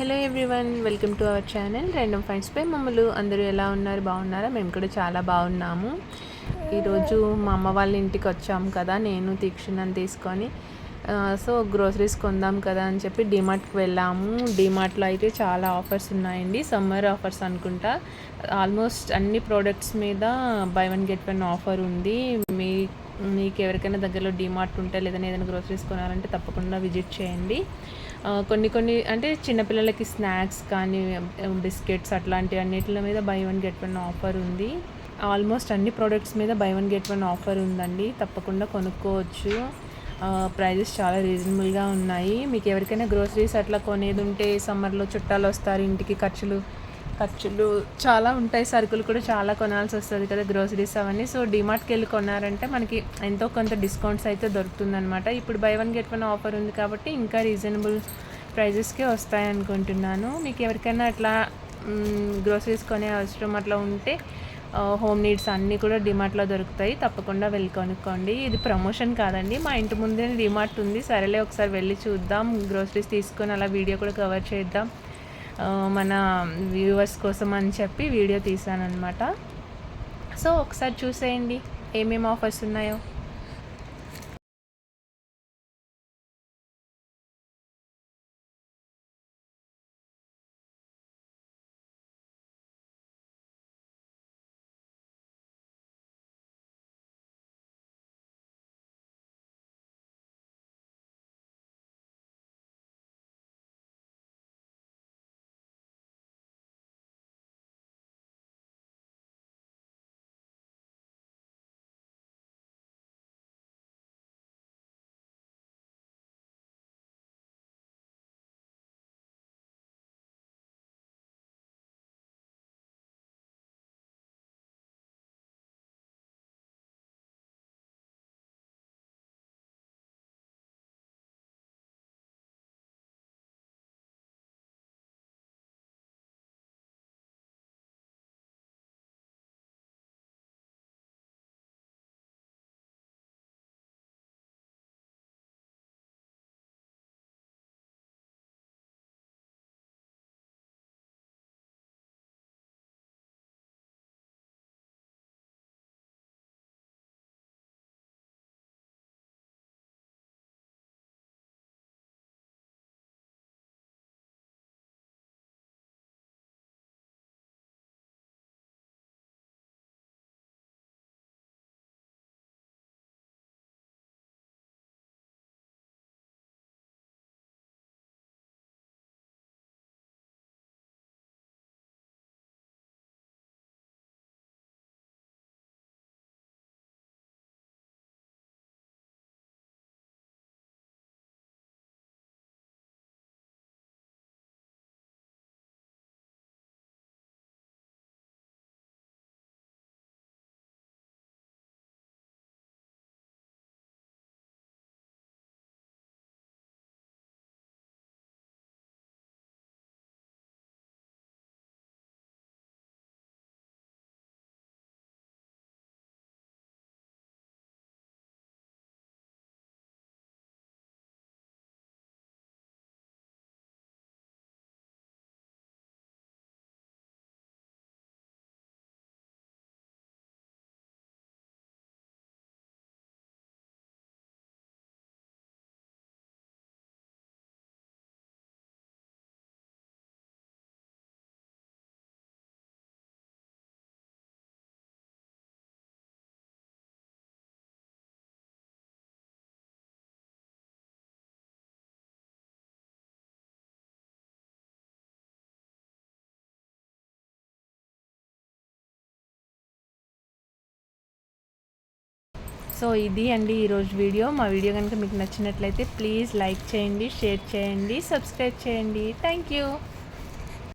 Hello everyone welcome to our channel. రెండమ్ ఫైన్స్ పై మమ్మల్ని అందరూ ఎలా ఉన్నారు? బాగున్నారా? మేము కూడా చాలా బాగున్నాము. ఈరోజు మా అమ్మ వాళ్ళ ఇంటికి వచ్చాము కదా నేను తీక్షణని తీసుకొని. సో గ్రోసరీస్ కొందాం కదా అని చెప్పి డిమార్ట్కి వెళ్ళాము. డిమార్ట్లో అయితే చాలా ఆఫర్స్ ఉన్నాయండి. సమ్మర్ ఆఫర్స్ అనుకుంటా. ఆల్మోస్ట్ అన్ని ప్రోడక్ట్స్ మీద buy one get one offer ఉంది. మీ మీకు ఎవరికైనా దగ్గరలో డిమార్ట్ ఉంటే లేదని ఏదైనా గ్రోసరీస్ కొనాలంటే తప్పకుండా విజిట్ చేయండి. కొన్ని కొన్ని అంటే చిన్నపిల్లలకి స్నాక్స్ కానీ బిస్కెట్స్ అట్లాంటి అన్నిటి మీద buy one get one offer ఉంది. ఆల్మోస్ట్ అన్ని ప్రోడక్ట్స్ మీద buy one get one offer ఉందండి. తప్పకుండా కొనుక్కోవచ్చు. ప్రైజెస్ చాలా రీజనబుల్గా ఉన్నాయి. మీకు ఎవరికైనా గ్రోసరీస్ అట్లా కొనేది ఉంటే సమ్మర్లో చుట్టాలు వస్తారు ఇంటికి ఖర్చులు ఖర్చులు చాలా ఉంటాయి. సరుకులు కూడా చాలా కొనాల్సి వస్తుంది కదా గ్రోసరీస్ అవన్నీ. సో డిమార్ట్కి వెళ్ళి కొన్నారంటే మనకి ఎంతో కొంత డిస్కౌంట్స్ అయితే దొరుకుతుందనమాట ఇప్పుడు buy one get one offer ఉంది కాబట్టి ఇంకా రీజనబుల్ ప్రైజెస్కే వస్తాయి అనుకుంటున్నాను. మీకు ఎవరికైనా అట్లా గ్రోసరీస్ కొనే అవసరం అట్లా ఉంటే హోమ్ నీడ్స్ అన్నీ కూడా డిమార్ట్లో దొరుకుతాయి. తప్పకుండా వెళ్ళి కొనుక్కోండి. ఇది ప్రమోషన్ కాదండి. మా ఇంటి ముందే డిమార్ట్ ఉంది. సరేలే ఒకసారి వెళ్ళి చూద్దాం. గ్రోసరీస్ తీసుకొని అలా వీడియో కూడా కవర్ చేద్దాం. మన వ్యూవర్స్ కోసం అని చెప్పి వీడియో తీసాను అనమాట సో ఒకసారి చూసేయండి ఏమేమి ఆఫర్స్ ఉన్నాయో. సో ఇది అండి ఈరోజు వీడియో. మా వీడియో కనుక మీకు నచ్చినట్లయితే ప్లీజ్ లైక్ చేయండి షేర్ చేయండి సబ్స్క్రైబ్ చేయండి. Thank you.